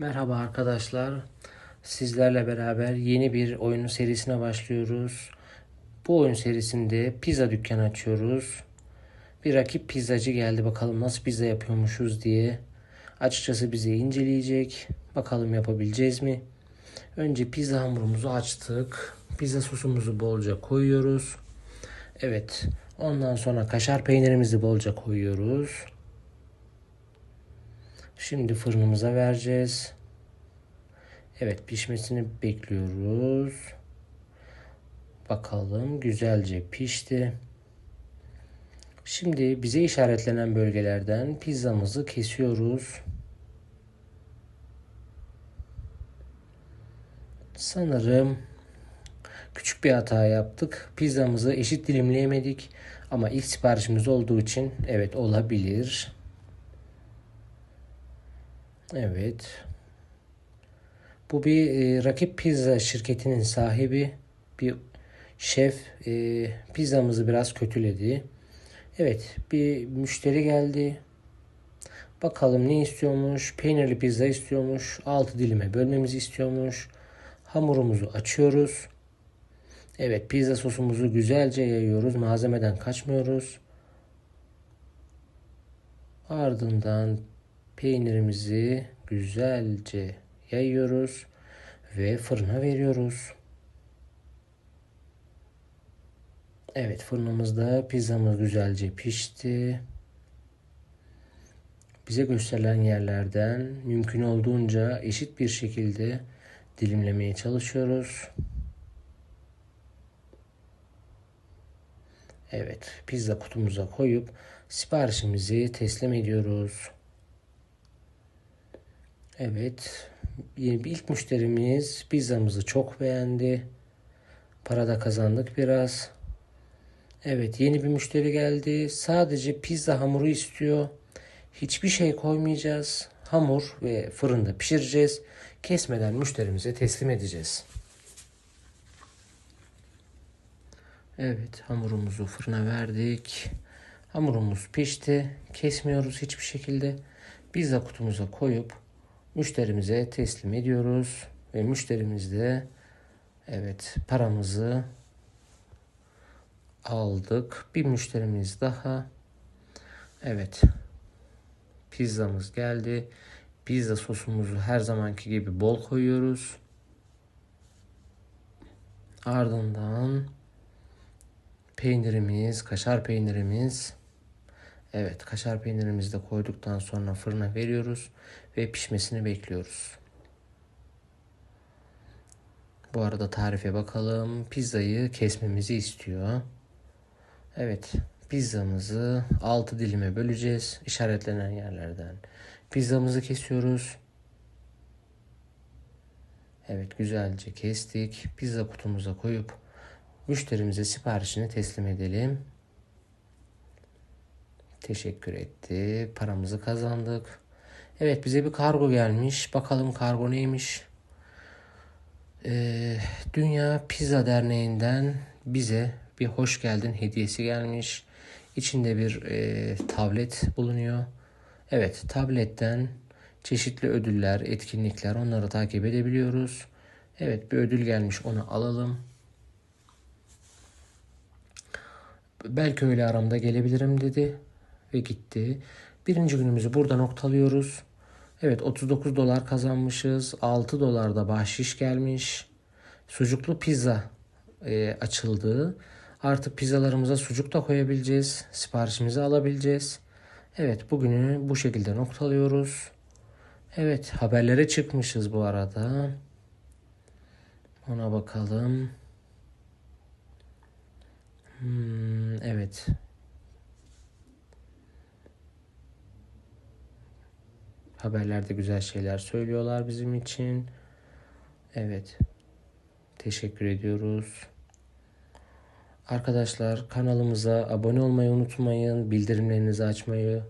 Merhaba arkadaşlar. Sizlerle beraber yeni bir oyun serisine başlıyoruz. Bu oyun serisinde pizza dükkanı açıyoruz. Bir rakip pizzacı geldi bakalım nasıl pizza yapıyormuşuz diye. Açıkçası bizi inceleyecek. Bakalım yapabileceğiz mi? Önce pizza hamurumuzu açtık. Pizza sosumuzu bolca koyuyoruz. Evet. Ondan sonra kaşar peynirimizi bolca koyuyoruz. Şimdi fırınımıza vereceğiz. Evet pişmesini bekliyoruz. Bakalım güzelce pişti. Şimdi bize işaretlenen bölgelerden pizzamızı kesiyoruz. Sanırım küçük bir hata yaptık. Pizzamızı eşit dilimleyemedik. Ama ilk siparişimiz olduğu için evet olabilir. Evet. Bu bir e, rakip pizza şirketinin sahibi bir şef e, pizzamızı biraz kötüledi. Evet bir müşteri geldi. Bakalım ne istiyormuş? Peynirli pizza istiyormuş. 6 dilime bölmemizi istiyormuş. Hamurumuzu açıyoruz. Evet pizza sosumuzu güzelce yayıyoruz. Malzemeden kaçmıyoruz. Ardından peynirimizi güzelce yayıyoruz ve fırına veriyoruz. Evet fırınımızda pizzamız güzelce pişti. Bize gösterilen yerlerden mümkün olduğunca eşit bir şekilde dilimlemeye çalışıyoruz. Evet pizza kutumuza koyup siparişimizi teslim ediyoruz. Evet. ilk müşterimiz pizzamızı çok beğendi. Para da kazandık biraz. Evet yeni bir müşteri geldi. Sadece pizza hamuru istiyor. Hiçbir şey koymayacağız. Hamur ve fırında pişireceğiz. Kesmeden müşterimize teslim edeceğiz. Evet hamurumuzu fırına verdik. Hamurumuz pişti. Kesmiyoruz hiçbir şekilde. Pizza kutumuza koyup müşterimize teslim ediyoruz ve müşterimiz de evet paramızı aldık. Bir müşterimiz daha. Evet. Pizzamız geldi. Pizza sosumuzu her zamanki gibi bol koyuyoruz. Ardından peynirimiz, kaşar peynirimiz Evet kaşar peynirimizi de koyduktan sonra fırına veriyoruz ve pişmesini bekliyoruz. Bu arada tarife bakalım. Pizzayı kesmemizi istiyor. Evet pizzamızı 6 dilime böleceğiz işaretlenen yerlerden. Pizzamızı kesiyoruz. Evet güzelce kestik. Pizza kutumuza koyup müşterimize siparişini teslim edelim. Teşekkür etti. Paramızı kazandık. Evet bize bir kargo gelmiş. Bakalım kargo neymiş? Ee, Dünya Pizza Derneği'nden bize bir hoş geldin hediyesi gelmiş. İçinde bir e, tablet bulunuyor. Evet tabletten çeşitli ödüller, etkinlikler onları takip edebiliyoruz. Evet bir ödül gelmiş onu alalım. Belki öyle aramda gelebilirim dedi ve gitti. Birinci günümüzü burada noktalıyoruz. Evet 39 dolar kazanmışız. 6 dolar da bahşiş gelmiş. Sucuklu pizza e, açıldı. Artık pizzalarımıza sucuk da koyabileceğiz. Siparişimizi alabileceğiz. Evet bugünü bu şekilde noktalıyoruz. Evet haberlere çıkmışız bu arada. Ona bakalım. Hmm, evet Haberlerde güzel şeyler söylüyorlar bizim için. Evet. Teşekkür ediyoruz. Arkadaşlar kanalımıza abone olmayı unutmayın. Bildirimlerinizi açmayı